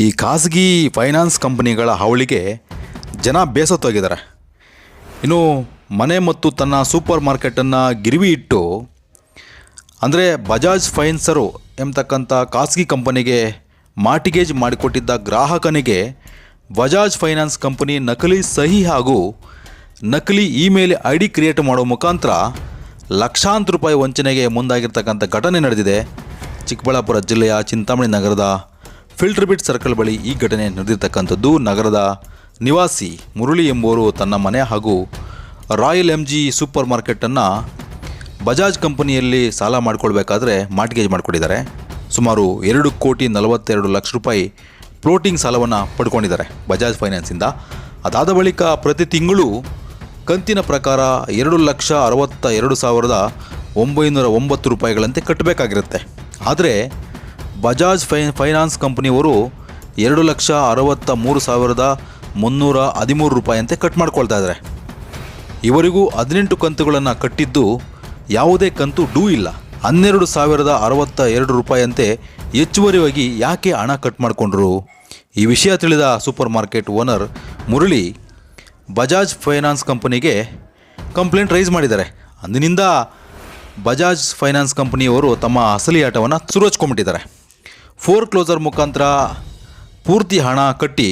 ಈ ಖಾಸಗಿ ಫೈನಾನ್ಸ್ ಕಂಪನಿಗಳ ಹಾವಳಿಗೆ ಜನ ಬೇಸತ್ತೋಗಿದ್ದಾರೆ ಇನ್ನು ಮನೆ ಮತ್ತು ತನ್ನ ಸೂಪರ್ ಮಾರ್ಕೆಟನ್ನು ಗಿರಿವಿ ಇಟ್ಟು, ಅಂದರೆ ಬಜಾಜ್ ಫೈನ್ಸರು ಎಂಬತಕ್ಕಂಥ ಖಾಸಗಿ ಕಂಪನಿಗೆ ಮಾರ್ಟಿಗೇಜ್ ಮಾಡಿಕೊಟ್ಟಿದ್ದ ಗ್ರಾಹಕನಿಗೆ ಬಜಾಜ್ ಫೈನಾನ್ಸ್ ಕಂಪನಿ ನಕಲಿ ಸಹಿ ಹಾಗೂ ನಕಲಿ ಇಮೇಲ್ ಐ ಡಿ ಕ್ರಿಯೇಟ್ ಮಾಡೋ ಮುಖಾಂತರ ಲಕ್ಷಾಂತರ ರೂಪಾಯಿ ವಂಚನೆಗೆ ಮುಂದಾಗಿರ್ತಕ್ಕಂಥ ಘಟನೆ ನಡೆದಿದೆ. ಚಿಕ್ಕಬಳ್ಳಾಪುರ ಜಿಲ್ಲೆಯ ಚಿಂತಾಮಣಿ ನಗರದ ಫಿಲ್ಟರ್ ಬಿಟ್ ಸರ್ಕಲ್ ಬಳಿ ಈ ಘಟನೆ ನಡೆದಿರ್ತಕ್ಕಂಥದ್ದು ನಗರದ ನಿವಾಸಿ ಮುರಳಿ ಎಂಬುವರು ತನ್ನ ಮನೆ ಹಾಗೂ ರಾಯಲ್ ಎಂ ಜಿ ಸೂಪರ್ ಮಾರ್ಕೆಟನ್ನು ಬಜಾಜ್ ಕಂಪನಿಯಲ್ಲಿ ಸಾಲ ಮಾಡಿಕೊಳ್ಬೇಕಾದ್ರೆ ಮಾರ್ಟ್ಗೇಜ್ ಮಾಡಿಕೊಂಡಿದ್ದಾರೆ ಸುಮಾರು ಎರಡು ಕೋಟಿ ನಲವತ್ತೆರಡು ಲಕ್ಷ ರೂಪಾಯಿ ಫ್ಲೋಟಿಂಗ್ ಸಾಲವನ್ನು ಪಡ್ಕೊಂಡಿದ್ದಾರೆ ಬಜಾಜ್ ಫೈನಾನ್ಸಿಂದ ಅದಾದ ಬಳಿಕ ಪ್ರತಿ ತಿಂಗಳು ಕಂತಿನ ಪ್ರಕಾರ ಎರಡು ಲಕ್ಷ ಅರವತ್ತ ಎರಡು ಸಾವಿರದ ಒಂಬೈನೂರ ಒಂಬತ್ತು ರೂಪಾಯಿಗಳಂತೆ ಕಟ್ಟಬೇಕಾಗಿರುತ್ತೆ. ಆದರೆ ಬಜಾಜ್ ಫೈ, ಫೈನಾನ್ಸ್ ಕಂಪನಿಯವರು ಎರಡು ಲಕ್ಷ ಅರವತ್ತ ಮೂರು ಸಾವಿರದ ಮುನ್ನೂರ ಹದಿಮೂರು ರೂಪಾಯಿಯಂತೆ ಕಟ್ ಮಾಡ್ಕೊಳ್ತಾ ಇದ್ದಾರೆ ಇವರಿಗೂ ಹದಿನೆಂಟು ಕಂತುಗಳನ್ನು ಕಟ್ಟಿದ್ದು ಯಾವುದೇ ಕಂತು ಡೂ ಇಲ್ಲ. ಹನ್ನೆರಡು ಸಾವಿರದ ಅರವತ್ತ ಎರಡು ರೂಪಾಯಿಯಂತೆ ಹೆಚ್ಚುವರಿಯಾಗಿ ಯಾಕೆ ಹಣ ಕಟ್ ಮಾಡಿಕೊಂಡ್ರು? ಈ ವಿಷಯ ತಿಳಿದ super market owner Murali Bajaj finance ಕಂಪನಿಗೆ ಕಂಪ್ಲೇಂಟ್ ರೈಸ್ ಮಾಡಿದ್ದಾರೆ. ಅಂದಿನಿಂದ ಬಜಾಜ್ ಫೈನಾನ್ಸ್ ಕಂಪನಿಯವರು ತಮ್ಮ ಅಸಲಿ ಆಟವನ್ನು ಸುರೋಚ್ಕೊಂಡ್ಬಿಟ್ಟಿದ್ದಾರೆ. ಫೋರ್ ಕ್ಲೋಸರ್ ಮುಖಾಂತರ ಪೂರ್ತಿ ಹಣ ಕಟ್ಟಿ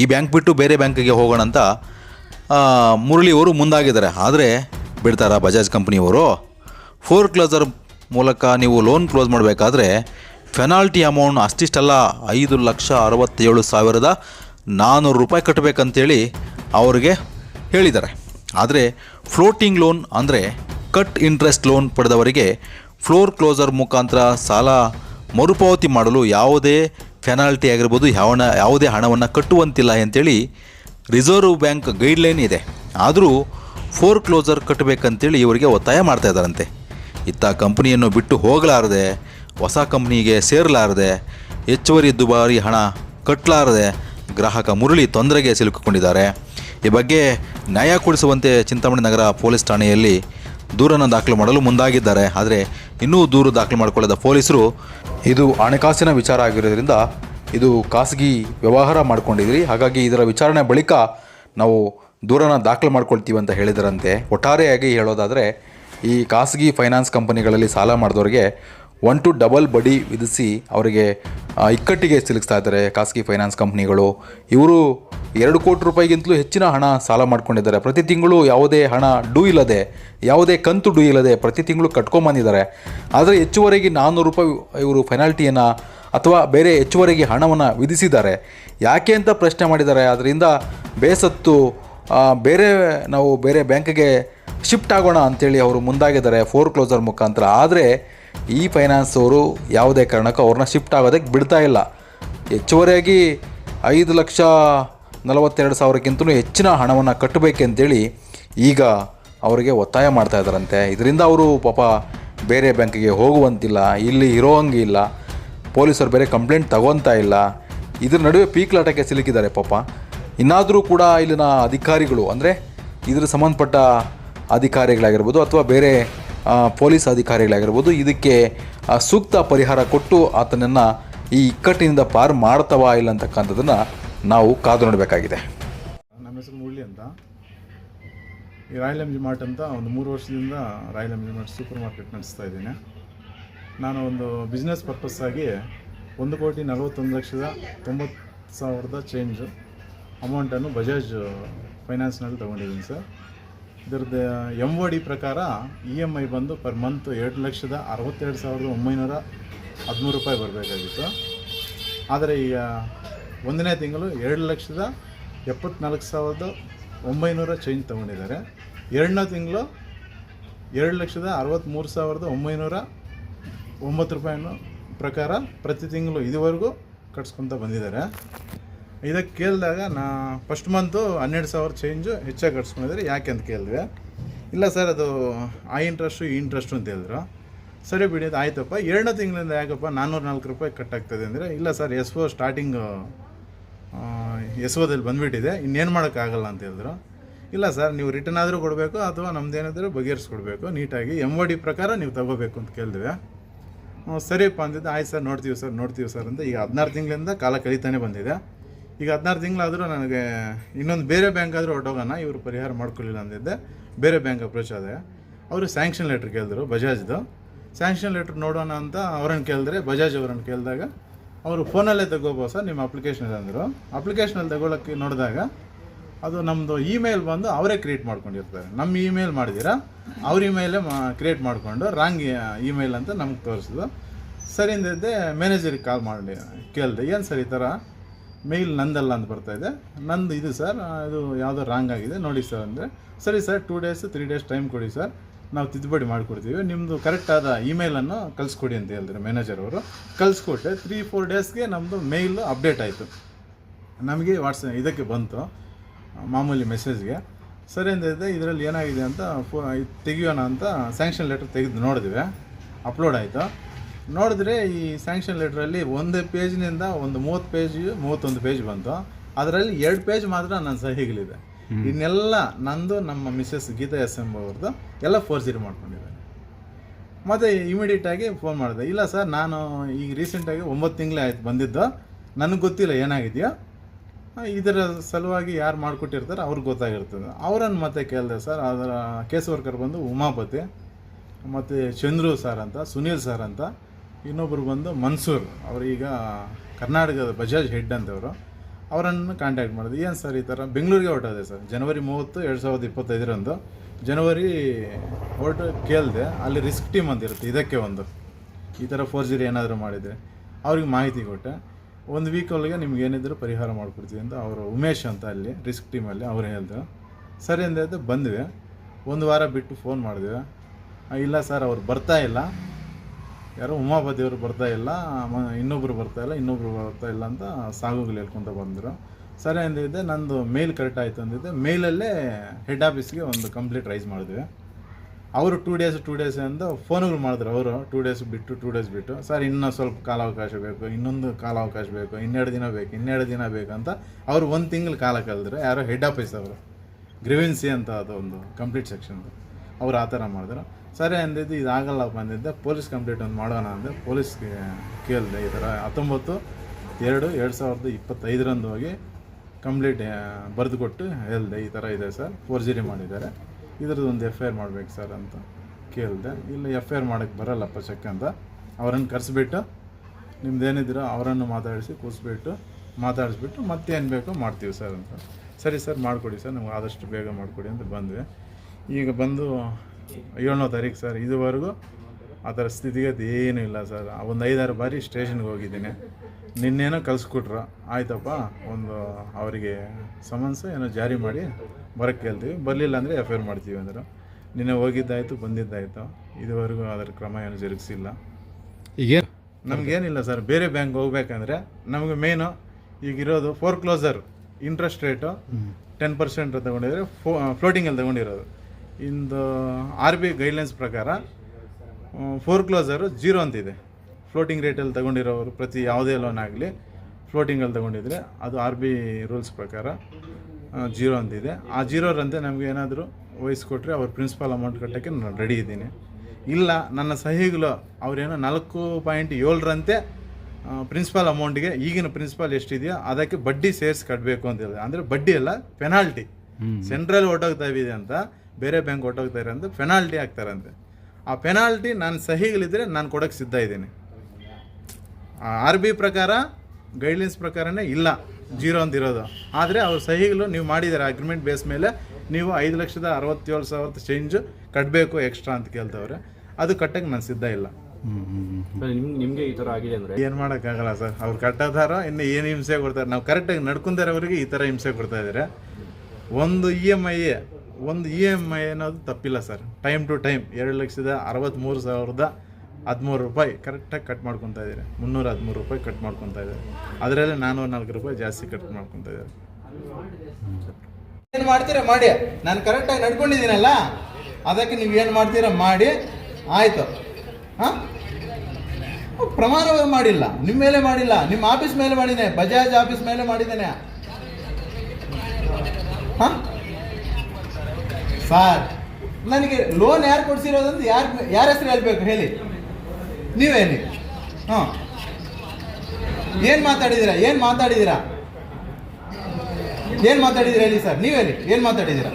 ಈ ಬ್ಯಾಂಕ್ ಬಿಟ್ಟು ಬೇರೆ ಬ್ಯಾಂಕಿಗೆ ಹೋಗೋಣ ಅಂತ ಮುರಳಿಯವರು ಮುಂದಾಗಿದ್ದಾರೆ. ಆದರೆ ಬಿಡ್ತಾರಾ ಬಜಾಜ್ ಕಂಪ್ನಿಯವರು? ಫೋರ್ ಕ್ಲೋಸರ್ ಮೂಲಕ ನೀವು ಲೋನ್ ಕ್ಲೋಸ್ ಮಾಡಬೇಕಾದ್ರೆ ಫೆನಾಲ್ಟಿ ಅಮೌಂಟ್ ಅಷ್ಟಿಷ್ಟಲ್ಲ, ಐದು ಲಕ್ಷ ಅರವತ್ತೇಳು ಸಾವಿರದ ನಾನ್ನೂರು ರೂಪಾಯಿ ಕಟ್ಟಬೇಕಂತೇಳಿ ಅವರಿಗೆ ಹೇಳಿದ್ದಾರೆ. ಆದರೆ ಫ್ಲೋಟಿಂಗ್ ಲೋನ್ ಅಂದರೆ ಕಟ್ ಇಂಟ್ರೆಸ್ಟ್ ಲೋನ್ ಪಡೆದವರಿಗೆ ಫ್ಲೋರ್ ಕ್ಲೋಸರ್ ಮುಖಾಂತರ ಸಾಲ ಮರುಪಾವತಿ ಮಾಡಲು ಯಾವುದೇ ಫೆನಾಲ್ಟಿ ಆಗಿರ್ಬೋದು ಯಾವ ಯಾವುದೇ ಹಣವನ್ನು ಕಟ್ಟುವಂತಿಲ್ಲ ಅಂತೇಳಿ ರಿಸರ್ವ್ ಬ್ಯಾಂಕ್ ಗೈಡ್ಲೈನ್ ಇದೆ. ಆದರೂ ಫೋರ್ ಕ್ಲೋಸರ್ ಕಟ್ಟಬೇಕಂತೇಳಿ ಇವರಿಗೆ ಒತ್ತಾಯ ಮಾಡ್ತಾ ಇದ್ದಾರಂತೆ. ಇತ್ತ ಕಂಪ್ನಿಯನ್ನು ಬಿಟ್ಟು ಹೋಗಲಾರದೆ, ಹೊಸ ಕಂಪ್ನಿಗೆ ಸೇರಲಾರದೆ, ಹೆಚ್ಚುವರಿ ದುಬಾರಿ ಹಣ ಕಟ್ಟಲಾರದೆ ಗ್ರಾಹಕ ಮುರಳಿ ತೊಂದರೆಗೆ ಸಿಲುಕಿಕೊಂಡಿದ್ದಾರೆ. ಈ ಬಗ್ಗೆ ನ್ಯಾಯ ಕೊಡಿಸುವಂತೆ ಚಿಂತಾಮಣಿ ನಗರ ಪೊಲೀಸ್ ಠಾಣೆಯಲ್ಲಿ ದೂರನ್ನು ದಾಖಲು ಮಾಡಲು ಮುಂದಾಗಿದ್ದಾರೆ. ಆದರೆ ಇನ್ನೂ ದೂರು ದಾಖಲು ಮಾಡಿಕೊಳ್ಳದ ಪೊಲೀಸರು ಇದು ಹಣಕಾಸಿನ ವಿಚಾರ ಆಗಿರೋದ್ರಿಂದ ಇದು ಖಾಸಗಿ ವ್ಯವಹಾರ ಮಾಡಿಕೊಂಡಿದ್ರಿ. ಹಾಗಾಗಿ ಇದರ ವಿಚಾರಣೆ ಬಳಿಕ ನಾವು ದೂರನ ದಾಖಲು ಮಾಡ್ಕೊಳ್ತೀವಿ ಅಂತ ಹೇಳಿದರಂತೆ. ಒಟ್ಟಾರೆಯಾಗಿ ಹೇಳೋದಾದರೆ ಈ ಖಾಸಗಿ ಫೈನಾನ್ಸ್ ಕಂಪನಿಗಳಲ್ಲಿ ಸಾಲ ಮಾಡಿದವರಿಗೆ ಒನ್ ಟು ಡಬಲ್ ಬಡಿ ವಿಧಿಸಿ ಅವರಿಗೆ ಇಕ್ಕಟ್ಟಿಗೆ ಸಿಲುಕಿಸ್ತಾ ಇದ್ದಾರೆ ಖಾಸಗಿ ಫೈನಾನ್ಸ್ ಕಂಪ್ನಿಗಳು. ಇವರು ಎರಡು ಕೋಟಿ ರೂಪಾಯಿಗಿಂತಲೂ ಹೆಚ್ಚಿನ ಹಣ ಸಾಲ ಮಾಡ್ಕೊಂಡಿದ್ದಾರೆ. ಪ್ರತಿ ತಿಂಗಳು ಯಾವುದೇ ಹಣ ಡೂ ಇಲ್ಲದೆ, ಯಾವುದೇ ಕಂತು ಡೂ ಇಲ್ಲದೆ ಪ್ರತಿ ತಿಂಗಳು ಕಟ್ಕೊಂಬಂದಿದ್ದಾರೆ ಆದರೆ ಹೆಚ್ಚುವರೆಗೆ ನಾನ್ನೂರು ರೂಪಾಯಿ ಇವರು ಫೆನಾಲ್ಟಿಯನ್ನು ಅಥವಾ ಬೇರೆ ಹೆಚ್ಚುವರೆಗೆ ಹಣವನ್ನು ವಿಧಿಸಿದ್ದಾರೆ. ಯಾಕೆ ಅಂತ ಪ್ರಶ್ನೆ ಮಾಡಿದ್ದಾರೆ. ಅದರಿಂದ ಬೇಸತ್ತು ಬೇರೆ ನಾವು ಬೇರೆ ಬ್ಯಾಂಕಿಗೆ ಶಿಫ್ಟ್ ಆಗೋಣ ಅಂತೇಳಿ ಅವರು ಮುಂದಾಗಿದ್ದಾರೆ ಫೋರ್ ಕ್ಲೋಸರ್ ಮುಖಾಂತರ. ಆದರೆ ಈ ಫೈನಾನ್ಸ್ ಅವರು ಯಾವುದೇ ಕಾರಣಕ್ಕೂ ಅವ್ರನ್ನ ಶಿಫ್ಟ್ ಆಗೋದಕ್ಕೆ ಬಿಡ್ತಾ ಇಲ್ಲ. ಹೆಚ್ಚುವರಿಯಾಗಿ ಐದು ಲಕ್ಷ ನಲವತ್ತೆರಡು ಸಾವಿರಕ್ಕಿಂತಲೂ ಹೆಚ್ಚಿನ ಹಣವನ್ನು ಕಟ್ಟಬೇಕೆಂತೇಳಿ ಈಗ ಅವರಿಗೆ ಒತ್ತಾಯ ಮಾಡ್ತಾ ಇದ್ದಾರಂತೆ. ಇದರಿಂದ ಅವರು ಪಾಪ ಬೇರೆ ಬ್ಯಾಂಕಿಗೆ ಹೋಗುವಂತಿಲ್ಲ, ಇಲ್ಲಿ ಇರೋ ಇಲ್ಲ. ಪೊಲೀಸರು ಬೇರೆ ಕಂಪ್ಲೇಂಟ್ ತಗೊತಾ ಇಲ್ಲ. ಇದ್ರ ನಡುವೆ ಪೀಕ್ಲಾಟಕ್ಕೆ ಸಿಲುಕಿದ್ದಾರೆ ಪಾಪ. ಇನ್ನಾದರೂ ಕೂಡ ಇಲ್ಲಿನ ಅಧಿಕಾರಿಗಳು, ಅಂದರೆ ಇದ್ರ ಸಂಬಂಧಪಟ್ಟ ಅಧಿಕಾರಿಗಳಾಗಿರ್ಬೋದು ಅಥವಾ ಬೇರೆ ಪೊಲೀಸ್ ಅಧಿಕಾರಿಗಳಾಗಿರ್ಬೋದು, ಇದಕ್ಕೆ ಸೂಕ್ತ ಪರಿಹಾರ ಕೊಟ್ಟು ಆತನನ್ನು ಈ ಇಕ್ಕಟ್ಟಿನಿಂದ ಪಾರು ಮಾಡ್ತವಾ ಇಲ್ಲ ಅಂತಕ್ಕಂಥದ್ದನ್ನು ನಾವು ಕಾದು ನೋಡಬೇಕಾಗಿದೆ. ನಮ್ಮ ಹೆಸರು ಮುರಳಿ ಅಂತ. ಈ ರಾಯಲ್ ಎಂ ಜಿ ಮಾರ್ಟ್ ಅಂತ ಒಂದು ಮೂರು ವರ್ಷದಿಂದ royal M G mart supermarket ನಡೆಸ್ತಾ ಇದ್ದೀನಿ. ನಾನು ಒಂದು ಬಿಸ್ನೆಸ್ ಪರ್ಪಸ್ಸಾಗಿ ಒಂದು ಕೋಟಿ ನಲವತ್ತೊಂದು ಲಕ್ಷದ ತೊಂಬತ್ತು ಸಾವಿರದ ಚೇಂಜು ಅಮೌಂಟನ್ನು ಬಜಾಜ್ ಫೈನಾನ್ಸ್ನಲ್ಲಿ ತೊಗೊಂಡಿದ್ದೀನಿ ಸರ್ ಇದ್ರದ್ದು ಎಂ ಒ ಡಿ ಪ್ರಕಾರ ಇ ಎಂ ಐ ಬಂದು ಪರ್ ಮಂತ್ ಎರಡು ಲಕ್ಷದ ಅರವತ್ತೆರಡು ಸಾವಿರದ ಒಂಬೈನೂರ ಹದಿಮೂರು ರೂಪಾಯಿ ಬರಬೇಕಾಗಿತ್ತು. ಆದರೆ ಈಗ ಒಂದನೇ ತಿಂಗಳು ಎರಡು ಲಕ್ಷದ ಎಪ್ಪತ್ನಾಲ್ಕು ಸಾವಿರದ ಒಂಬೈನೂರ ಚೇಂಜ್ ತೊಗೊಂಡಿದ್ದಾರೆ. ಎರಡನೇ ತಿಂಗಳು ಎರಡು ಲಕ್ಷದ ಅರವತ್ತ್ಮೂರು ಸಾವಿರದ ಒಂಬೈನೂರ ಒಂಬತ್ತು ರೂಪಾಯಿನ ಪ್ರಕಾರ ಪ್ರತಿ ತಿಂಗಳು ಇದುವರೆಗೂ ಕಟ್ಸ್ಕೊತ ಬಂದಿದ್ದಾರೆ. ಇದಕ್ಕೆ ಕೇಳಿದಾಗ ನಾ ಫಸ್ಟ್ ಮಂತು ಹನ್ನೆರಡು ಸಾವಿರ ಚೇಂಜು ಹೆಚ್ಚಾಗಿ ಕಟ್ಸ್ಕೊಂಡಿದ್ದಾರೆ ಯಾಕೆ ಅಂತ ಕೇಳಿದ್ವಿ. ಇಲ್ಲ ಸರ್ ಅದು ಆ ಇಂಟ್ರೆಸ್ಟು ಈ ಇಂಟ್ರೆಸ್ಟು ಅಂತ ಹೇಳಿದ್ರು. ಸರಿ ಬಿಡಿ, ಅದು ಆಯ್ತಪ್ಪ. ಎರಡನೇ ತಿಂಗಳಿಂದ ಯಾಕಪ್ಪ ನಾನ್ನೂರ ನಾಲ್ಕು ರೂಪಾಯಿ ಕಟ್ಟಾಗ್ತದೆ ಅಂದರೆ, ಇಲ್ಲ sir S O starting S ಒದಲ್ಲಿ ಬಂದುಬಿಟ್ಟಿದೆ. ಇನ್ನೇನು ಮಾಡೋಕ್ಕಾಗಲ್ಲ ಅಂತ ಹೇಳಿದ್ರು. ಇಲ್ಲ ಸರ್ ನೀವು ರಿಟರ್ನ್ ಆದರೂ ಕೊಡಬೇಕು, ಅಥವಾ ನಮ್ಮದೇನಾದರೂ ಬಗೆಹರಿಸ್ಕೊಡ್ಬೇಕು ನೀಟಾಗಿ ಎಂ ಒ ಡಿ ಪ್ರಕಾರ ನೀವು ತಗೋಬೇಕು ಅಂತ ಕೇಳಿದ್ವಿ. ಸರಿಪ್ಪ ಅಂದಿದ್ದೆ, ಆಯ್ತು ಸರ್ ನೋಡ್ತೀವಿ ಸರ್ ನೋಡ್ತೀವಿ ಸರ್ ಅಂತ ಈಗ ಹದಿನಾರು ತಿಂಗಳಿಂದ ಕಾಲ ಕಳೀತಾನೆ ಬಂದಿದೆ. ಈಗ ಹದಿನಾರು ತಿಂಗಳಾದರೂ ನನಗೆ ಇನ್ನೊಂದು ಬೇರೆ ಬ್ಯಾಂಕ್ ಆದರೂ ಹೊರಟೋಗೋಣ, ಇವರು ಪರಿಹಾರ ಮಾಡ್ಕೊಳ್ಳಿಲ್ಲ ಅಂದಿದ್ದೆ. ಬೇರೆ ಬ್ಯಾಂಕ್ ಅಪ್ರೋಚ್ ಆದರೆ ಅವರು ಸ್ಯಾಂಕ್ಷನ್ ಲೆಟ್ರ್ ಕೇಳಿದ್ರು ಬಜಾಜ್ದು. ಸ್ಯಾಂಕ್ಷನ್ ಲೆಟ್ರ್ ನೋಡೋಣ ಅಂತ ಅವ್ರನ್ನ ಕೇಳಿದ್ರೆ, ಬಜಾಜ್ ಅವ್ರನ್ನ ಕೇಳಿದಾಗ ಅವರು ಫೋನಲ್ಲೇ ತಗೋಬೋದು ಸರ್, ನಿಮ್ಮ ಅಪ್ಲಿಕೇಶನ್ ಅಂದರು. ಅಪ್ಲಿಕೇಶನಲ್ಲಿ ತಗೊಳಕ್ಕೆ ನೋಡಿದಾಗ ಅದು ನಮ್ಮದು ಇಮೇಲ್ ಬಂದು ಅವರೇ ಕ್ರಿಯೇಟ್ ಮಾಡ್ಕೊಂಡಿರ್ತಾರೆ. ನಮ್ಮ ಇಮೇಲ್ ಮಾಡಿದ್ದೀರಾ ಅವ್ರ ಇಮೇಲೇ ಮಾ ಕ್ರಿಯೇಟ್ ಮಾಡಿಕೊಂಡು ರಾಂಗ್ ಇಮೇಲ್ ಅಂತ ನಮ್ಗೆ ತೋರಿಸಿದ್ರು. ಸರಿ ಅಂದಿದ್ದೆ ಮ್ಯಾನೇಜರಿಗೆ ಕಾಲ್ ಮಾಡಿ ಕೇಳಿದೆ, ಏನು ಸರ್ ಈ ಥರ ಮೇಲ್ ನಂದಲ್ಲ ಅಂತ ಬರ್ತಾ ಇದೆ. ನಂದು ಇದು ಸರ್ ಇದು ಯಾವುದೋ ರಾಂಗ್ ಆಗಿದೆ. ನೋಡಿ ಸರ್ ಅಂದರೆ. ಸರಿ sir two days three days time ಕೊಡಿ ಸರ್. ನಾವು ತಿದ್ದುಪಡಿ ಮಾಡಿಕೊಡ್ತೀವಿ. ನಿಮ್ಮದು ಕರೆಕ್ಟಾದ ಇಮೇಲನ್ನು ಕಳಿಸ್ಕೊಡಿ ಅಂತ ಹೇಳಿದ್ರು ಮ್ಯಾನೇಜರ್ ಅವರು. ಕಳಿಸ್ಕೊಟ್ಟೆ ತ್ರೀ ಫೋರ್ ಡೇಸ್ಗೆ ನಮ್ಮದು ಮೇಲ್ ಅಪ್ಡೇಟ್ ಆಯಿತು. ನಮಗೆ ವಾಟ್ಸಪ್ ಇದಕ್ಕೆ ಬಂತು, ಮಾಮೂಲಿ ಮೆಸೇಜ್ಗೆ ಸರಿ ಅಂತ ಇದೆ ಇದರಲ್ಲಿ ಏನಾಗಿದೆ ಅಂತ ಫೋ, ತೆಗಿಯೋಣ ಅಂತ ಸ್ಯಾಂಕ್ಷನ್ ಲೆಟರ್ ತೆಗೆದು ನೋಡಿದ್ವಿ. ಅಪ್ಲೋಡ್ ಆಯಿತು. ನೋಡಿದ್ರೆ ಈ ಸ್ಯಾಂಕ್ಷನ್ ಲೆಟ್ರಲ್ಲಿ ಒಂದು ಪೇಜ್ನಿಂದ ಒಂದು ಮೂವತ್ತು ಪೇಜ್ ಮೂವತ್ತೊಂದು ಪೇಜ್ ಬಂತು. ಅದರಲ್ಲಿ ಎರಡು ಪೇಜ್ ಮಾತ್ರ ನನ್ನ ಸಹಿಗಳಿದೆ ಇನ್ನೆಲ್ಲ ನಂದು ನಮ್ಮ ಮಿಸ್ಸಸ್ ಗೀತಾ ಎಸ್ ಎಂ ಅವ್ರದ್ದು ಎಲ್ಲ ಫೋರ್ ಜೀರೋ ಮಾಡ್ಕೊಂಡಿದ್ದಾರೆ ಮತ್ತು ಇಮಿಡಿಯೇಟಾಗಿ ಫೋನ್ ಮಾಡಿದೆ. ಇಲ್ಲ ಸರ್ ನಾನು ಈಗ ರೀಸೆಂಟಾಗಿ ಒಂಬತ್ತು ತಿಂಗಳೇ ಆಯ್ತು ಬಂದಿದ್ದು. ನನಗೆ ಗೊತ್ತಿಲ್ಲ ಏನಾಗಿದೆಯೋ. ಇದರ ಸಲುವಾಗಿ ಯಾರು ಮಾಡಿಕೊಟ್ಟಿರ್ತಾರೆ ಅವ್ರಿಗೆ ಗೊತ್ತಾಗಿರ್ತದೆ. ಅವರನ್ನು ಮತ್ತೆ ಕೇಳಿದೆ ಸರ್ ಅದರ ಕೇಸ್ ವರ್ಕರ್ ಬಂದು ಉಮಾಪತಿ ಮತ್ತು ಚಂದ್ರು ಸರ್ ಅಂತ ಸುನೀಲ್ ಸರ್ ಅಂತ. ಇನ್ನೊಬ್ಬರು ಬಂದು ಮನ್ಸೂರ್, ಅವರೀಗ ಕರ್ನಾಟಕದ ಬಜಾಜ್ ಹೆಡ್ ಅಂತವರು. ಅವರನ್ನು ಕಾಂಟ್ಯಾಕ್ಟ್ ಮಾಡಿದೆ ಏನು ಸರ್ ಈ ಥರ ಬೆಂಗಳೂರಿಗೆ ಹೊರಟೋದೆ ಸರ್. ಜನವರಿ ಮೂವತ್ತು, ಎರಡು ಸಾವಿರದ ಇಪ್ಪತ್ತೈದರಂದು. ಜನವರಿ ಹೊರಟು ಕೇಳಿದೆ, ಅಲ್ಲಿ ರಿಸ್ಕ್ ಟೀಮ್ ಅಂತ ಇರುತ್ತೆ ಇದಕ್ಕೆ ಒಂದು. ಈ ಥರ ಫೋರ್ಜರಿ ಏನಾದರೂ ಮಾಡಿದರೆ. ಅವ್ರಿಗೆ ಮಾಹಿತಿ ಕೊಟ್ಟೆ. ಒಂದು ವೀಕಲ್ಲಿಗೆ ನಿಮ್ಗೆ ಏನಿದ್ರು ಪರಿಹಾರ ಮಾಡಿಕೊಡ್ತೀವಿ ಅಂತ ಅವರು, ಉಮೇಶ್ ಅಂತ ಅಲ್ಲಿ ರಿಸ್ಕ್ ಟೀಮಲ್ಲಿ ಅವರು ಹೇಳಿದ್ರು. ಸರಿ ಅಂತ ಬಂದ್ವಿ. ಒಂದು ವಾರ ಬಿಟ್ಟು ಫೋನ್ ಮಾಡಿದ್ವಿ. ಇಲ್ಲ ಸರ್, ಅವ್ರು ಬರ್ತಾ ಇಲ್ಲ. ಯಾರೋ ಉಮಾಪತಿ ಅವರು ಬರ್ತಾ ಇಲ್ಲ ಇನ್ನೊಬ್ರು ಬರ್ತಾ ಇಲ್ಲ, ಇನ್ನೊಬ್ರು ಬರ್ತಾ ಇಲ್ಲ ಅಂತ ಸಾಗುಗಳು ಹೇಳ್ಕೊತ ಬಂದರು. ಸರಿ ಅಂದಿದ್ದೆ, ನಂದು ಮೇಲ್ ಕರೆಕ್ಟ್ ಆಯಿತು ಅಂದಿದ್ದೆ. ಮೇಲಲ್ಲೇ ಹೆಡ್ ಆಫೀಸ್ಗೆ ಒಂದು ಕಂಪ್ಲೀಟ್ ರೈಸ್ ಮಾಡಿದ್ವಿ. ಅವರು ಟೂ ಡೇಸ್ ಟೂ ಡೇಸ್ ಅಂತ ಫೋನುಗಳು ಮಾಡಿದ್ರು ಅವರು. ಟೂ ಡೇಸ್ ಬಿಟ್ಟು ಟೂ ಡೇಸ್ ಬಿಟ್ಟು. ಸರ್, ಇನ್ನೂ ಸ್ವಲ್ಪ ಕಾಲಾವಕಾಶ ಬೇಕು, ಇನ್ನೊಂದು ಕಾಲಾವಕಾಶ ಬೇಕು, ಇನ್ನೆರಡು ದಿನ ಬೇಕು, ಇನ್ನೆರಡು ದಿನ ಬೇಕು ಅಂತ ಅವರು ಒಂದು ತಿಂಗಳು ಕಾಲ ಕಳೆದ್ರು. ಯಾರೋ ಹೆಡ್ ಆಫೀಸ್ ಅವರು, ಗ್ರಿವೆನ್ಸಿ ಅಂತ ಅದು ಒಂದು ಕಂಪ್ಲೀಟ್ ಸೆಕ್ಷನ್ದು ಅವರು ಆ ಥರ ಮಾಡಿದ್ರು. ಸರಿ ಅಂದಿದ್ದು ಇದಾಗಲ್ಲ ಬಂದಿದ್ದೆ, ಪೊಲೀಸ್ ಕಂಪ್ಲೇಂಟ್ ಒಂದು ಮಾಡೋಣ ಅಂದೆ, ಪೊಲೀಸ್ಗೆ ಕೇಳಿದೆ ಈ ಥರ. ಹತ್ತೊಂಬತ್ತು, ಎರಡು ಎರಡು ಸಾವಿರದ ಇಪ್ಪತ್ತೈದರಂದು ಹೋಗಿ ಕಂಪ್ಲೀಟ್ ಬರೆದು ಕೊಟ್ಟು ಹೇಳಿದೆ, ಈ ಥರ ಇದೆ ಸರ್, ಫೋರ್ಜರಿ ಮಾಡಿದ್ದಾರೆ. ಇದ್ರದ್ದು ಒಂದು ಎಫ್ ಐ ಆರ್ ಮಾಡ್ಬೇಕು ಸರ್ ಅಂತ ಕೇಳಿದೆ. ಇಲ್ಲ ಎಫ್ ಐ ಆರ್ ಮಾಡೋಕ್ಕೆ ಬರಲ್ಲಪ್ಪ ಚೆಕ್ ಅಂತ. ಅವರನ್ನು ಕರೆಸ್ಬಿಟ್ಟು ನಿಮ್ದು ಏನಿದ್ದೀರೋ ಅವರನ್ನು ಮಾತಾಡಿಸಿ, ಕೂರಿಸ್ಬಿಟ್ಟು, ಮಾತಾಡಿಸ್ಬಿಟ್ಟು ಮತ್ತೇನು ಬೇಕೋ ಮಾಡ್ತೀವಿ ಸರ್ ಅಂತ. ಸರಿ ಸರ್, ಮಾಡಿಕೊಡಿ ಸರ್, ನಮ್ಗೆ ಆದಷ್ಟು ಬೇಗ ಮಾಡಿಕೊಡಿ ಅಂತ ಬಂದ್ವಿ. ಈಗ ಬಂದು ಏಳನೇ ತಾರೀಕು ಸರ್ ಇದುವರೆಗೂ ಆ ಥರ ಸ್ಥಿತಿಗತಿ ಏನೂ ಇಲ್ಲ ಸರ್. ಒಂದು ಐದಾರು ಬಾರಿ ಸ್ಟೇಷನ್ಗೆ ಹೋಗಿದ್ದೀನಿ. ನಿನ್ನೇನೋ ಕಳಿಸ್ಕೊಟ್ರು. ಆಯ್ತಪ್ಪ ಒಂದು ಅವರಿಗೆ ಸಮನ್ಸ್ ಏನೋ ಜಾರಿ ಮಾಡಿ ಬರೋಕ್ಕೆ ಕೇಳ್ತೀವಿ ಬರಲಿಲ್ಲ ಅಂದರೆ ಎಫ್ ಐ ಆರ್ ಮಾಡ್ತೀವಿ ಅಂದರು. ನಿನ್ನೆ ಹೋಗಿದ್ದಾಯಿತು ಬಂದಿದ್ದಾಯಿತು. ಇದುವರೆಗೂ ಅದರ ಕ್ರಮ ಏನು ಜರುಗಿಸಿಲ್ಲ. ಈಗ ನಮಗೇನಿಲ್ಲ ಸರ್ ಬೇರೆ ಬ್ಯಾಂಕ್ ಹೋಗ್ಬೇಕಂದ್ರೆ ನಮಗೆ main ಈಗಿರೋದು foreclosure interest rate ten percent ತಗೊಂಡಿದ್ರೆ ಫೋ ಫ್ಲೋಟಿಂಗಲ್ಲಿ ತಗೊಂಡಿರೋದು. ಇಂದು ಆರ್ ಬಿ ಗೈಡ್ಲೈನ್ಸ್ ಪ್ರಕಾರ ಫೋರ್ ಕ್ಲೋಸರು ಜೀರೋ ಅಂತಿದೆ ಫ್ಲೋಟಿಂಗ್ ರೇಟಲ್ಲಿ ತಗೊಂಡಿರೋರು ಪ್ರತಿ ಯಾವುದೇ ಲೋನ್ ಆಗಲಿ ಫ್ಲೋಟಿಂಗಲ್ಲಿ ತಗೊಂಡಿದ್ರೆ ಅದು ಆರ್ ಬಿ ರೂಲ್ಸ್ ಪ್ರಕಾರ ಜೀರೋ ಅಂತಿದೆ ಆ ಜೀರೋರಂತೆ ನಮಗೆ ಏನಾದರೂ ವಹಿಸ್ಕೊಟ್ರೆ ಅವ್ರ ಪ್ರಿನ್ಸಿಪಾಲ್ ಅಮೌಂಟ್ ಕಟ್ಟೋಕ್ಕೆ ನಾನು ರೆಡಿ ಇದ್ದೀನಿ. ಇಲ್ಲ ನನ್ನ ಸಹಿಗಳು ಅವರೇನೋ ನಾಲ್ಕು ಪಾಯಿಂಟ್ ಏಳರಂತೆ ಪ್ರಿನ್ಸಿಪಾಲ್ ಅಮೌಂಟ್ಗೆ ಈಗಿನ ಪ್ರಿನ್ಸಿಪಾಲ್ ಎಷ್ಟಿದೆಯೋ ಅದಕ್ಕೆ ಬಡ್ಡಿ ಸೇರಿಸಿ ಕಟ್ಟಬೇಕು ಅಂತ ಹೇಳಿದೆ ಅಂದರೆ ಬಡ್ಡಿ ಅಲ್ಲ ಪೆನಾಲ್ಟಿ ಸೆಂಟ್ರಲ್ ಹೊಟ್ಟೋಗ್ತಾ ಇದೆ ಅಂತ ಬೇರೆ ಬ್ಯಾಂಕ್ ಹೊಟ್ಟೋಗ್ತಾರೆ ಅಂತ ಪೆನಾಲ್ಟಿ ಹಾಕ್ತಾರಂತೆ. ಆ ಪೆನಾಲ್ಟಿ ನಾನು ಸಹಿಗಳಿದ್ರೆ ನಾನು ಕೊಡೋಕ್ಕೆ ಸಿದ್ಧ ಇದ್ದೀನಿ. ಆರ್ ಬಿ ಪ್ರಕಾರ ಗೈಡ್ಲೈನ್ಸ್ ಪ್ರಕಾರನೇ ಇಲ್ಲ. ಜೀರೋ ಅಂತ ಇರೋದು. ಆದರೆ ಅವ್ರ ಸಹಿಗಳು ನೀವು ಮಾಡಿದ್ದಾರೆ ಅಗ್ರಿಮೆಂಟ್ ಬೇಸ್ ಮೇಲೆ ನೀವು ಐದು ಲಕ್ಷದ ಅರವತ್ತೇಳು ಸಾವಿರದ ಚೇಂಜ್ ಕಟ್ಟಬೇಕು ಎಕ್ಸ್ಟ್ರಾ ಅಂತ ಕೇಳ್ತವ್ರೆ. ಅದು ಕಟ್ಟಕ್ಕೆ ನಾನು ಸಿದ್ಧ ಇಲ್ಲ. ನಿಮಗೆ ಈ ಥರ ಆಗಿದೆ ಅಂದರೆ? ಏನು ಮಾಡೋಕ್ಕಾಗಲ್ಲ ಸರ್. ಅವ್ರು ಕಟ್ಟೋದಾರ ಇನ್ನು ಏನು ಹಿಂಸೆ ಕೊಡ್ತಾರೆ? ನಾವು ಕರೆಕ್ಟಾಗಿ ನಡ್ಕೊಂಡಾರವರಿಗೆ ಈ ಥರ ಹಿಂಸೆ ಕೊಡ್ತಾ ಇದ್ದಾರೆ ಒಂದು ಇ ಎಂ ಐ ಒಂದು ಇ ಎಂ ಐ ಅನ್ನೋದು ತಪ್ಪಿಲ್ಲ ಸರ್. ಟೈಮ್ ಟು ಟೈಮ್ ಎರಡು ಲಕ್ಷದ ಅರವತ್ತ್ಮೂರು ಸಾವಿರದ ಹದಿಮೂರು ರೂಪಾಯಿ ಕರೆಕ್ಟಾಗಿ ಕಟ್ ಮಾಡ್ಕೊತಾ ಇದ್ದಾರೆ. ಮುನ್ನೂರ ಹದಿಮೂರು ರೂಪಾಯಿ ಕಟ್ ಮಾಡ್ಕೊತಾ ಇದ್ದಾರೆ. ಅದರಲ್ಲಿ ನಾನ್ನೂರ ನಾಲ್ಕು ರೂಪಾಯಿ ಜಾಸ್ತಿ ಕಟ್ ಮಾಡ್ಕೊತಾ ಇದ್ದಾರೆ. ಏನು ಮಾಡ್ತೀರಾ? ಮಾಡಿ. ನಾನು ಕರೆಕ್ಟಾಗಿ ನಡ್ಕೊಂಡಿದ್ದೀನಲ್ಲ? ಅದಕ್ಕೆ ನೀವು ಏನು ಮಾಡ್ತೀರಾ? ಮಾಡಿ. ಆಯಿತು. ಹಾಂ? ಪ್ರಮಾಣವೇ ಮಾಡಿಲ್ಲ. ನಿಮ್ಮ ಮೇಲೆ ಮಾಡಿಲ್ಲ. ನಿಮ್ಮ ಆಫೀಸ್ ಮೇಲೆ ಮಾಡಿದ್ದೇನೆ ಬಜಾಜ್ ಆಫೀಸ್ ಮೇಲೆ ಮಾಡಿದ್ದೇನೆ. ಹಾಂ? ಸರ್ ನನಗೆ ಲೋನ್ ಯಾರು ಕೊಡಿಸಿರೋದಂದ್ರೆ ಯಾರು ಯಾರ ಹೆಸರು ಹೇಳ್ಬೇಕು ಹೇಳಿ? ನೀವೇನಿ ಹಾಂ. ಏನು ಮಾತಾಡಿದ್ದೀರಾ ಏನು ಮಾತಾಡಿದ್ದೀರಾ ಏನು ಮಾತಾಡಿದ್ದೀರಾ ಹೇಳಿ ಸರ್? ನೀವು ಹೇಳಿ. ಏನು ಮಾತಾಡಿದ್ದೀರಾ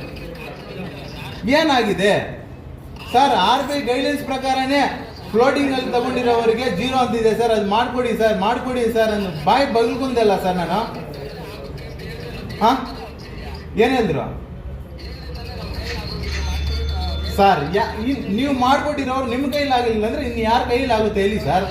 ಏನಾಗಿದೆ sir, R B I guidelines ಪ್ರಕಾರನೇ ಫ್ಲೋಟಿಂಗ್ ಅಲ್ಲಿ ತಗೊಂಡಿರೋವರಿಗೆ ಜೀರೋ ಅಂತಿದೆ ಸರ್. ಅದು ಮಾಡಿಕೊಡಿ ಸರ್ ಮಾಡಿಕೊಡಿ ಸರ್ ಅಂದ್ ಬಾಯಿ ಬಗ್ಲ್ಕುಂದಲ್ಲ ಸರ್ ನಾನು. ಹಾಂ? ಏನು ಸರ್ ನೀವು ಮಾಡ್ಕೊಟ್ಟಿರೋರು ನಿಮ್ಮ ಕೈಲಿ ಆಗಲಿಲ್ಲ ಅಂದ್ರೆ ಇನ್ನು ಯಾರ ಕೈಲಿ ಆಗುತ್ತೆ ಹೇಳಿ ಸರ್?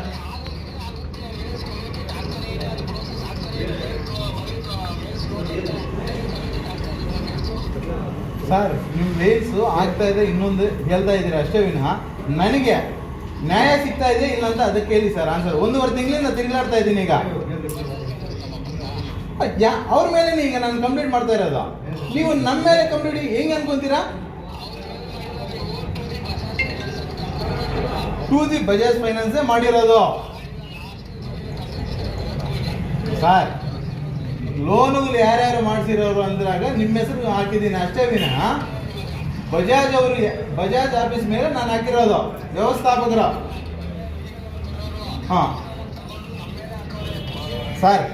ಸರ್ ನಿಮ್ಮ ವೇಲ್ಸು ಆಗ್ತಾ ಇದೆ, ಇನ್ನೊಂದು ಹೇಳ್ತಾ ಇದ್ದೀರಾ ಅಷ್ಟೇ ವಿನಃ. ನನಗೆ ನ್ಯಾಯ ಸಿಗ್ತಾ ಇದೆ ಇಲ್ಲ ಅಂತ ಅದಕ್ಕೆ ಹೇಳಿ ಸರ್ ಆನ್ಸರ್ ಒಂದೂವರೆ ತಿಂಗಳಿಂದ ತಿರುಗಾಡ್ತಾ ಇದ್ದೀನಿ ಈಗ. ಯಾ, ಅವ್ರ ಮೇಲೆ ಈಗ ನಾನು ಕಂಪ್ಲೀಟ್ ಮಾಡ್ತಾ ಇರೋದು. ನೀವು ನಮ್ಮ ಮೇಲೆ ಕಂಪ್ಲೀಟ್ ಹೆಂಗೆ ಅನ್ಕೊಂತೀರಾ? ಟು ದಿ ಬಜಾಜ್ ಫೈನಾನ್ಸೇ ಮಾಡಿರೋದು. ಸರ್, ಲೋನುಗಳು ಯಾರ್ಯಾರು ಮಾಡಿಸಿರೋರು ಅಂದ್ರಾಗ ನಿಮ್ಮ ಹೆಸರು ಹಾಕಿದ್ದೀನಿ ಅಷ್ಟೇ ವಿನಃ, ಬಜಾಜ್ ಅವರು ಬಜಾಜ್ ಆಫೀಸ್ ಮೇಲೆ ನಾನು ಹಾಕಿರೋದು. ವ್ಯವಸ್ಥಾಪಕರ. ಹಾಂ. ಸರ್,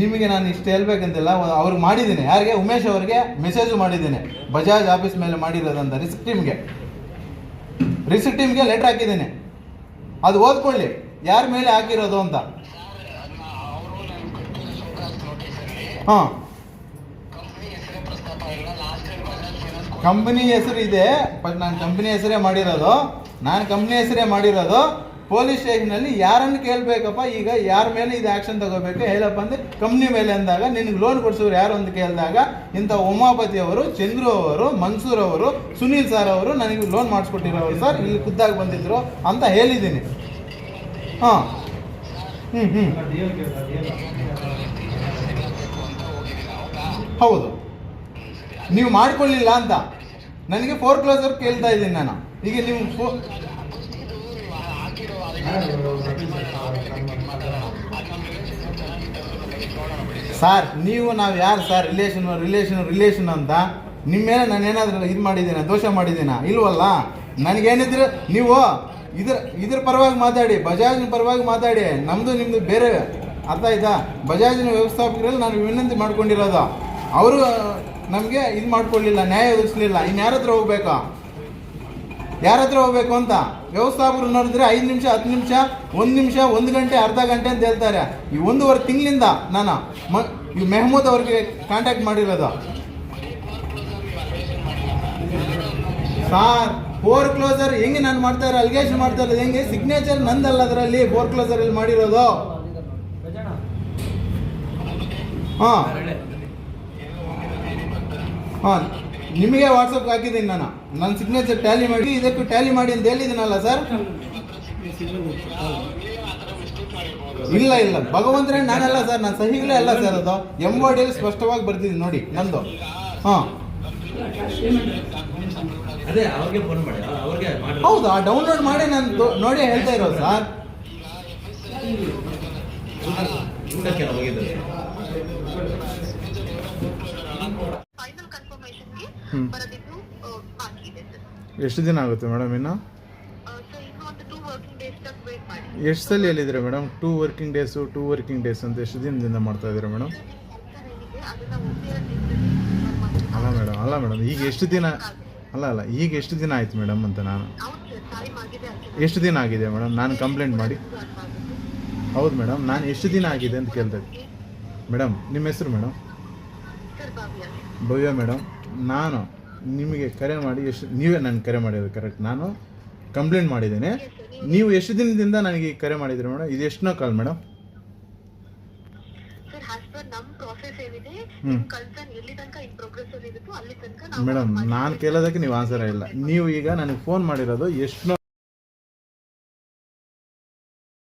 ನಿಮಗೆ ನಾನು ಇಷ್ಟು ಹೇಳ್ಬೇಕಂತಿಲ್ಲ ಅವ್ರಿಗೆ ಮಾಡಿದ್ದೀನಿ. ಯಾರಿಗೆ? ಉಮೇಶ್ ಅವರಿಗೆ ಮೆಸೇಜು ಮಾಡಿದ್ದೀನಿ. ಬಜಾಜ್ ಆಫೀಸ್ ಮೇಲೆ ಮಾಡಿರೋದಂತ ರಿಸ್ಕ್ ಟೀಮ್ಗೆ ರಿಸಿಕ್ ಟೀಮ್ಗೆ ಲೆಟರ್ ಹಾಕಿದ್ದೀನಿ. ಅದು ಓದ್ಕೊಳ್ಳಿ. ಯಾರ ಮೇಲೆ ಹಾಕಿರೋದು ಅಂತ. ಹಾಂ. ಕಂಪನಿ ಹೆಸರು ಇದೆ ಬಟ್ ನಾನು ಕಂಪನಿ ಹೆಸರೇ ಮಾಡಿರೋದು. ನಾನು ಕಂಪನಿ ಹೆಸರೇ ಮಾಡಿರೋದು. ಪೊಲೀಸ್ ಸ್ಟೇಷನಲ್ಲಿ ಯಾರನ್ನು ಕೇಳಬೇಕಪ್ಪ? ಈಗ ಯಾರ ಮೇಲೆ ಇದು ಆ್ಯಕ್ಷನ್ ತಗೋಬೇಕು? ಹೇಳಪ್ಪ ಅಂದರೆ ಕಂಪ್ನಿ ಮೇಲೆ ಅಂದಾಗ, ನಿನಗೆ ಲೋನ್ ಕೊಡಿಸೋರು ಯಾರು ಅಂತ ಕೇಳಿದಾಗ, ಇಂಥ ಉಮಾಪತಿ ಅವರು ಚಂದ್ರು ಅವರು, ಮನ್ಸೂರ್ ಅವರು, ಸುನೀಲ್ ಸರ್ ಅವರು ನನಗೆ ಲೋನ್ ಮಾಡಿಸ್ಕೊಟ್ಟಿರೋರು ಸರ್ ಇಲ್ಲಿ ಖುದ್ದಾಗಿ ಬಂದಿದ್ದರು ಅಂತ ಹೇಳಿದ್ದೀನಿ. ಹಾಂ. ಹ್ಞೂ ಹ್ಞೂ ಹೌದು. ನೀವು ಮಾಡಿಕೊಳ್ಳಿಲ್ಲ ಅಂತ. ನನಗೆ ಫೋರ್ ಕ್ಲೋಸರ್ ಕೇಳ್ತಾ ಇದ್ದೀನಿ ನಾನು. ಈಗ ನೀವು ಫೋ ಸರ್ ನೀವು ನಾವು ಯಾರು ಸರ್ ರಿಲೇಷನ್ ರಿಲೇಷನ್ ರಿಲೇಷನ್ ಅಂತ. ನಿಮ್ಮ ಮೇಲೆ ನಾನು ಏನಾದರೂ ಇದು ಮಾಡಿದ್ದೀನ ದೋಷ ಮಾಡಿದ್ದೀನ ಇಲ್ವಲ್ಲ? ನನಗೇನಿದ್ರು ನೀವು ಇದ್ರ ಇದ್ರ ಪರವಾಗಿ ಮಾತಾಡಿ, ಬಜಾಜ್ನ ಪರವಾಗಿ ಮಾತಾಡಿ. ನಮ್ಮದು ನಿಮ್ಮದು ಬೇರೆ ಅರ್ಥ ಆಯ್ತಾ? ಬಜಾಜ್ನ ವ್ಯವಸ್ಥಾಪಕರಲ್ಲಿ ನಾನು ವಿನಂತಿ ಮಾಡ್ಕೊಂಡಿರೋದು. ಅವರು ನಮಗೆ ಇದು ಮಾಡ್ಕೊಳ್ಳಿಲ್ಲ, ನ್ಯಾಯ ಒದಗಿಸ್ಲಿಲ್ಲ. ಇನ್ಯಾರತ್ರ ಹೋಗ್ಬೇಕಾ? ಯಾರ ಹತ್ರ ಹೋಗ್ಬೇಕು ಅಂತ? ವ್ಯವಸ್ಥಾಪಕರು ನೋಡಿದ್ರೆ ಐದು ನಿಮಿಷ, ಹತ್ತು ನಿಮಿಷ, ಒಂದು ನಿಮಿಷ, ಒಂದು ಗಂಟೆ, ಅರ್ಧ ಗಂಟೆ ಅಂತ ಹೇಳ್ತಾರೆ. ಈ ಒಂದೂವರೆ ತಿಂಗಳಿಂದ ನಾನು ಮ, ಈ ಮೆಹಮೂದ್ ಅವ್ರಿಗೆ ಕಾಂಟ್ಯಾಕ್ಟ್ ಮಾಡಿರೋದು. ಸಾರ್ ಫೋರ್ ಕ್ಲೋಸರ್ ಹೆಂಗೆ ನಾನು ಮಾಡ್ತಾ ಇರೋ ಅಲ್ಗೇಶನ್ ಮಾಡ್ತಾ ಇರೋದು ಹೆಂಗೆ? ಸಿಗ್ನೇಚರ್ ನಂದಲ್ಲ ಅದರಲ್ಲಿ ಫೋರ್ ಕ್ಲೋಸರ್ ಅಲ್ಲಿ ಮಾಡಿರೋದು. ಹಾಂ. ಹಾಂ. ನಿಮಗೆ ವಾಟ್ಸಪ್ ಹಾಕಿದ್ದೀನಿ ನಾನು. ನನ್ನ ಸಿಗ್ನೇಚರ್ ಟ್ಯಾಲಿ ಮಾಡಿ ಇದಕ್ಕೂ ಟ್ಯಾಲಿ ಮಾಡಿ ಅಂತ ಹೇಳಿದ್ದೀನಲ್ಲ ಸರ್ ಇಲ್ಲ ಇಲ್ಲ. ಭಗವಂತರೇ ನಾನಲ್ಲ ಸರ್ ನನ್ನ ಸಹಿಗಳೇ ಅಲ್ಲ ಸರ್ ಅದು. ಎಂಬಾಡಿಯಲ್ಲಿ ಸ್ಪಷ್ಟವಾಗಿ ಬರ್ತಿದ್ದೀನಿ ನೋಡಿ ನಂದು. ಹಾಂ. ಹೌದು ಆ ಡೌನ್ಲೋಡ್ ಮಾಡಿ ನಾನು ನೋಡಿ ಹೇಳ್ತಾ ಇರೋದು ಸರ್ ಬರೋದಿದ್ದು ಆ, ಬಾಕಿ ಇದೆ ಸರ್. ಎಷ್ಟು ದಿನ ಆಗುತ್ತೆ ಮೇಡಮ್ ಇನ್ನು? ಸೊ ಇನ್ನು ಒಂದು ಟೂ ವರ್ಕಿಂಗ್ ಡೇಸ್ ತನಕ ವೇಟ್ ಮಾಡಿ. ಎಷ್ಟು ಸಲ ಹೇಳಿದ್ರೆ madam? Two working days two working days ಅಂತ ಎಷ್ಟು ದಿನದಿಂದ ಮಾಡ್ತಾ ಇದ್ದೀರಾ ಮೇಡಮ್? ಅದನ್ನ ಒಂದೇ ಅಲ್ಲ ಮೇಡಮ್ ಅಲ್ಲ ಮೇಡಮ್ ಈಗ ಎಷ್ಟು ದಿನ ಅಲ್ಲ ಅಲ್ಲ ಈಗ ಎಷ್ಟು ದಿನ ಆಯ್ತು ಮೇಡಮ್ ಅಂತ ನಾನು? ಎಷ್ಟು ದಿನ ಆಗಿದೆ ಮೇಡಮ್? ನಾನು ಕಂಪ್ಲೇಂಟ್ ಮಾಡಿ. ಹೌದು ಮೇಡಮ್ ನಾನು ಎಷ್ಟು ದಿನ ಆಗಿದೆ ಅಂತ ಕೇಳ್ತಾ ಇದ್ದೆ. ಮೇಡಮ್ ನಿಮ್ಮ ಹೆಸರು ಮೇಡಮ್? ಭವ್ಯ ಮೇಡಮ್. ನಾನು ನಿಮಗೆ ಕರೆ ಮಾಡಿ ಎಷ್ಟು ನೀವೇ ನಾನು ಕರೆ ಮಾಡಿರೋದು ಕರೆಕ್ಟ್ ನಾನು ಕಂಪ್ಲೇಂಟ್ ಮಾಡಿದ್ದೇನೆ. ನೀವು ಎಷ್ಟು ದಿನದಿಂದ ನನಗೆ ಕರೆ ಮಾಡಿದ್ರಿ ಮೇಡಮ್? ಇದು ಎಷ್ಟನೋ ಕಾಲ್ ಮೇಡಮ್? ಮೇಡಮ್ ನಾನು ಕೇಳೋದಕ್ಕೆ ನೀವು ಆನ್ಸರ್ ಇಲ್ಲ. ನೀವು ಈಗ ನನಗೆ ಫೋನ್ ಮಾಡಿರೋದು ಎಷ್ಟನೋ